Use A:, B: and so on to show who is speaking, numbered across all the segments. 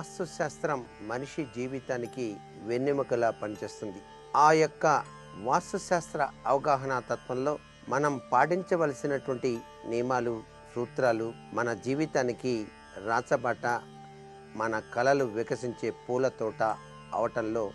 A: వాస్తుశాస్త్రం మనిషి జీవితానికి వెన్నెముకలా పనిచేస్తుంది. ఆ యొక్క వాస్తుశాస్త్ర అవగాహన తత్వంలో మనం పాటించవలసినటువంటి నియమాలు సూత్రాలు మన జీవితానికి రాచబాట మన కళలు వికసించే పూల తోట అవటంలో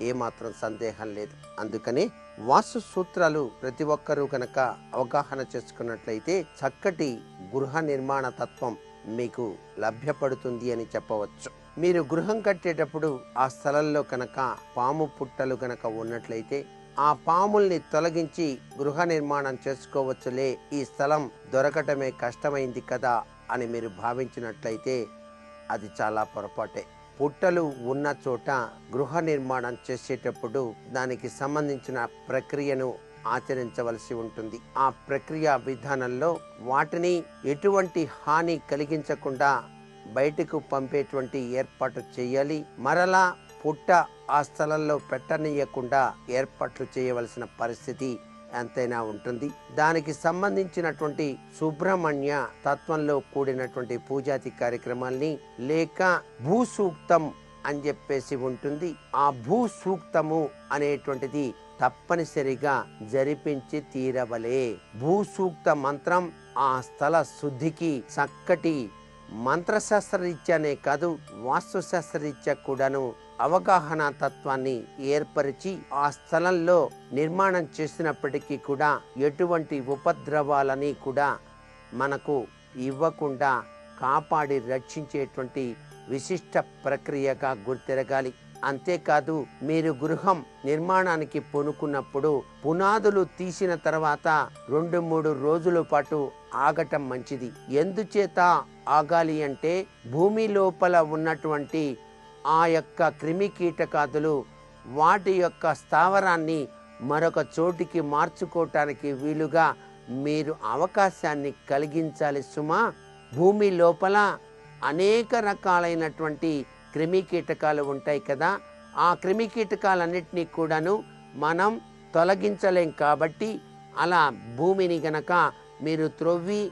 A: ఏమాత్రం సందేహం లేదు. అందుకని వాస్తు సూత్రాలు ప్రతి ఒక్కరూ కనుక అవగాహన చేసుకున్నట్లయితే చక్కటి గృహ నిర్మాణ తత్వం మీకు లభ్యపడుతుంది అని చెప్పవచ్చు. మీరు గృహం కట్టేటప్పుడు ఆ స్థలంలో కనుక పాము పుట్టలు కనుక ఉన్నట్లయితే ఆ పాముల్ని తొలగించి గృహ నిర్మాణం చేసుకోవచ్చులే. ఈ స్థలం దొరకటమే కష్టమైంది కదా అని మీరు భావించినట్లయితే అది చాలా పొరపాటే. పుట్టలు ఉన్న చోట గృహ నిర్మాణం చేసేటప్పుడు దానికి సంబంధించిన ప్రక్రియను ఆచరించవలసి ఉంటుంది. ఆ ప్రక్రియ విధానంలో వాటిని ఎటువంటి హాని కలిగించకుండా బయటకు పంపేటువంటి ఏర్పాటు చేయాలి. మరలా పుట్ట ఆ స్థలంలో పెట్టనీయకుండా ఏర్పాట్లు చేయవలసిన పరిస్థితి ఎంతైనా ఉంటుంది. దానికి సంబంధించినటువంటి సుబ్రహ్మణ్య తత్వంలో కూడినటువంటి పూజాతి కార్యక్రమాల్ని లేక భూ సూక్తం అని చెప్పేసి ఉంటుంది. ఆ భూ సూక్తము అనేటువంటిది తప్పనిసరిగా జరిపించి తీరవలే. భూ సూక్త మంత్రం ఆ స్థల శుద్ధికి చక్కటి మంత్రశాస్త్రరీత్యానే కాదు వాస్తుశాస్త్రరీత్యా కూడాను అవగాహన తత్వాన్ని ఏర్పరిచి ఆ స్థలంలో నిర్మాణం చేసినప్పటికీ కూడా ఎటువంటి ఉపద్రవాలని కూడా మనకు ఇవ్వకుండా కాపాడి రక్షించేటువంటి విశిష్ట ప్రక్రియగా గుర్తిరగాలి. అంతేకాదు మీరు గృహం నిర్మాణానికి పూనుకున్నప్పుడు పునాదులు తీసిన తర్వాత రెండు మూడు రోజుల పాటు ఆగటం మంచిది. ఎందుచేత ఆగాలి అంటే భూమి లోపల ఉన్నటువంటి ఆ యొక్క క్రిమి కీటకాదులు వాటి యొక్క స్థావరాన్ని మరొక చోటికి మార్చుకోవటానికి వీలుగా మీరు అవకాశాన్ని కలిగించాలి సుమా. భూమి లోపల అనేక రకాలైనటువంటి క్రిమి కీటకాలు ఉంటాయి కదా. ఆ క్రిమి కీటకాలన్నింటినీ కూడాను మనం తొలగించలేం కాబట్టి అలా భూమిని గనక మీరు త్రొవ్వి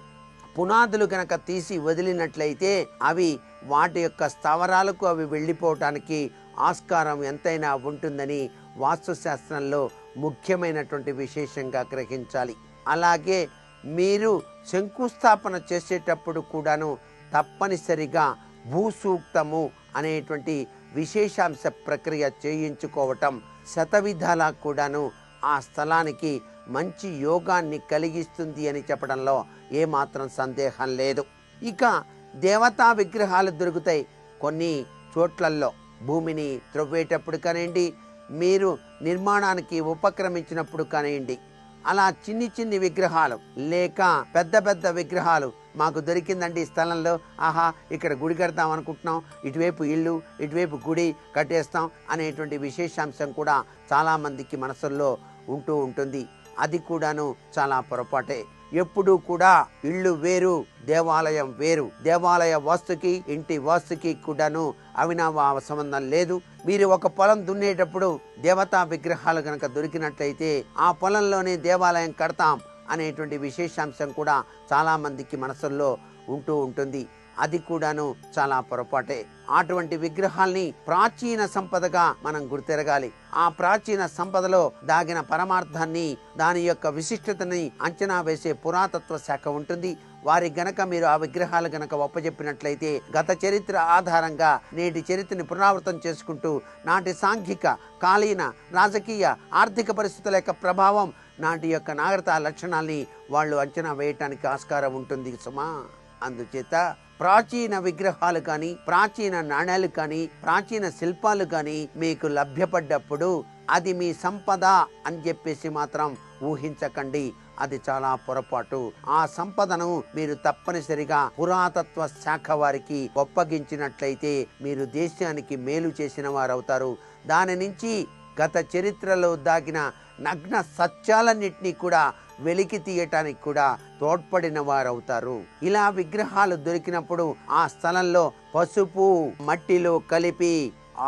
A: పునాదులు కనుక తీసి వదిలినట్లయితే అవి వాటి యొక్క స్థావరాలకు అవి వెళ్ళిపోవటానికి ఆస్కారం ఎంతైనా ఉంటుందని వాస్తుశాస్త్రంలో ముఖ్యమైనటువంటి విశేషంగా గ్రహించాలి. అలాగే మీరు శంకుస్థాపన చేసేటప్పుడు కూడాను తప్పనిసరిగా భూసూక్తము అనేటువంటి విశేషాంశ ప్రక్రియ చేయించుకోవటం శతవిధాలా కూడాను ఆ స్థలానికి మంచి యోగాన్ని కలిగిస్తుంది అని చెప్పడంలో ఏమాత్రం సందేహం లేదు. ఇక దేవతా విగ్రహాలు దొరుకుతాయి కొన్ని చోట్లల్లో. భూమిని త్రవ్వేటప్పుడు కానివ్వండి మీరు నిర్మాణానికి ఉపక్రమించినప్పుడు కానివ్వండి. అలా చిన్ని చిన్ని విగ్రహాలు లేక పెద్ద పెద్ద విగ్రహాలు మాకు దొరికిందండి ఈ స్థలంలో. ఆహా ఇక్కడ గుడి కడతాం అనుకుంటున్నాం. ఇటువైపు ఇల్లు ఇటువైపు గుడి కట్టేస్తాం అనేటువంటి విశేషాంశం కూడా చాలామందికి మనసుల్లో ఉంటూ ఉంటుంది. అది కూడాను చాలా పొరపాటే. ఎప్పుడూ కూడా ఇల్లు వేరు దేవాలయం వేరు. దేవాలయ వాస్తుకి ఇంటి వాస్తుకి కూడాను అవినాభావ సంబంధం లేదు. మీరు ఒక పొలం దున్నేటప్పుడు దేవతా విగ్రహాలు కనుక దొరికినట్లయితే ఆ పొలంలోనే దేవాలయం కడతాం అనేటువంటి విశేషాంశం కూడా చాలామందికి మనసుల్లో ఉంటూ ఉంటుంది. అది కూడాను చాలా పొరపాటే. అటువంటి విగ్రహాల్ని ప్రాచీన సంపదగా మనం గుర్తెరగాలి. ఆ ప్రాచీన సంపదలో దాగిన పరమార్థాన్ని దాని యొక్క విశిష్టతని అంచనా వేసే పురాతత్వ శాఖ ఉంటుంది. వారి గనక మీరు ఆ విగ్రహాలు గనక ఒప్పజెప్పినట్లయితే గత చరిత్ర ఆధారంగా నేటి చరిత్రని పునరావృతం చేసుకుంటూ నాటి సాంఘిక కాలీన రాజకీయ ఆర్థిక పరిస్థితుల యొక్క ప్రభావం నాటి యొక్క నాగరిక లక్షణాల్ని వాళ్ళు అంచనా వేయటానికి ఆస్కారం ఉంటుంది సుమా. అందుచేత ప్రాచీన విగ్రహాలు కానీ ప్రాచీన నాణ్యాలు కానీ ప్రాచీన శిల్పాలు కానీ మీకు లభ్యపడ్డప్పుడు అది మీ సంపద అని చెప్పేసి మాత్రం ఊహించకండి. అది చాలా పొరపాటు. ఆ సంపదను మీరు తప్పనిసరిగా పురాతత్వ శాఖ వారికి ఒప్పగించినట్లయితే మీరు దేశానికి మేలు చేసిన వారవుతారు. దాని నుంచి గత చరిత్రలో దాగిన నగ్న సత్యాలన్నింటినీ కూడా వెలికి తీయటానికి కూడా తోడ్పడిన వారవుతారు. ఇలా విగ్రహాలు దొరికినప్పుడు ఆ స్థలంలో పసుపు మట్టిలో కలిపి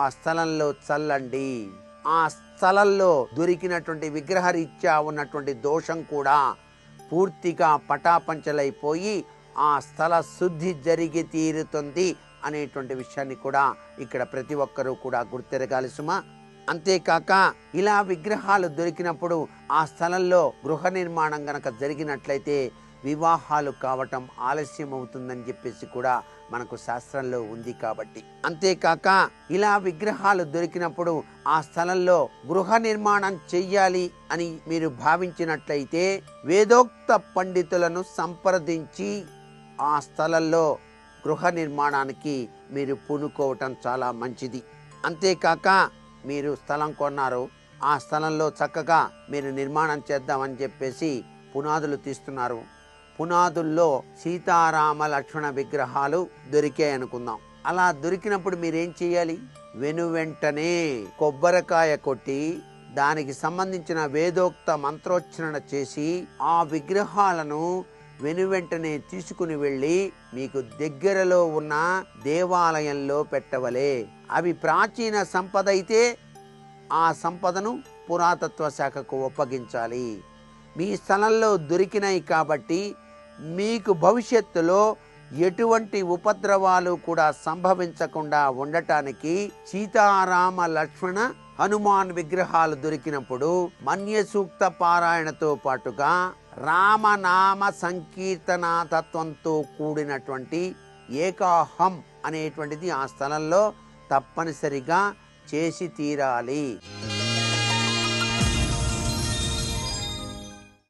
A: ఆ స్థలంలో చల్లండి. ఆ స్థలంలో దొరికినటువంటి విగ్రహరీత్యా ఉన్నటువంటి దోషం కూడా పూర్తిగా పటాపంచలైపోయి ఆ స్థల శుద్ధి జరిగి తీరుతుంది అనేటువంటి విషయాన్ని కూడా ఇక్కడ ప్రతి ఒక్కరూ కూడా గుర్తెరగాలి సుమా. అంతేకాక ఇలా విగ్రహాలు దొరికినప్పుడు ఆ స్థలంలో గృహ నిర్మాణం గనక జరిగినట్లయితే వివాహాలు కావటం ఆలస్యం అవుతుందని చెప్పేసి కూడా మనకు శాస్త్రంలో ఉంది కాబట్టి. అంతేకాక ఇలా విగ్రహాలు దొరికినప్పుడు ఆ స్థలంలో గృహ నిర్మాణం చెయ్యాలి అని మీరు భావించినట్లయితే వేదోక్త పండితులను సంప్రదించి ఆ స్థలంలో గృహ నిర్మాణానికి మీరు పూనుకోవటం చాలా మంచిది. అంతేకాక మీరు స్థలం కొన్నారు. ఆ స్థలంలో చక్కగా మీరు నిర్మాణం చేద్దామని చెప్పేసి పునాదులు తీస్తున్నారు. పునాదుల్లో సీతారామ లక్ష్మణ విగ్రహాలు దొరికాయి అనుకుందాం. అలా దొరికినప్పుడు మీరేం చేయాలి వెను వెంటనే కొబ్బరికాయ కొట్టి దానికి సంబంధించిన వేదోక్త మంత్రోచ్చరణ చేసి ఆ విగ్రహాలను వెను వెంటనే తీసుకుని వెళ్ళి మీకు దగ్గరలో ఉన్న దేవాలయంలో పెట్టవలే. అవి ప్రాచీన సంపద అయితే ఆ సంపదను పురాతత్వ శాఖకు ఒప్పగించాలి. మీ స్థలంలో దొరికినాయి కాబట్టి మీకు భవిష్యత్తులో ఎటువంటి ఉపద్రవాలు కూడా సంభవించకుండా ఉండటానికి సీతారామ లక్ష్మణ హనుమాన్ విగ్రహాలు దొరికినప్పుడు మన్య సూక్త పారాయణతో పాటుగా రామనామ సంకీర్తన తత్వంతో కూడినటువంటి ఏకాహం అనేటువంటిది ఆ స్థలంలో తప్పనిసరిగా చేసి తీరాలి.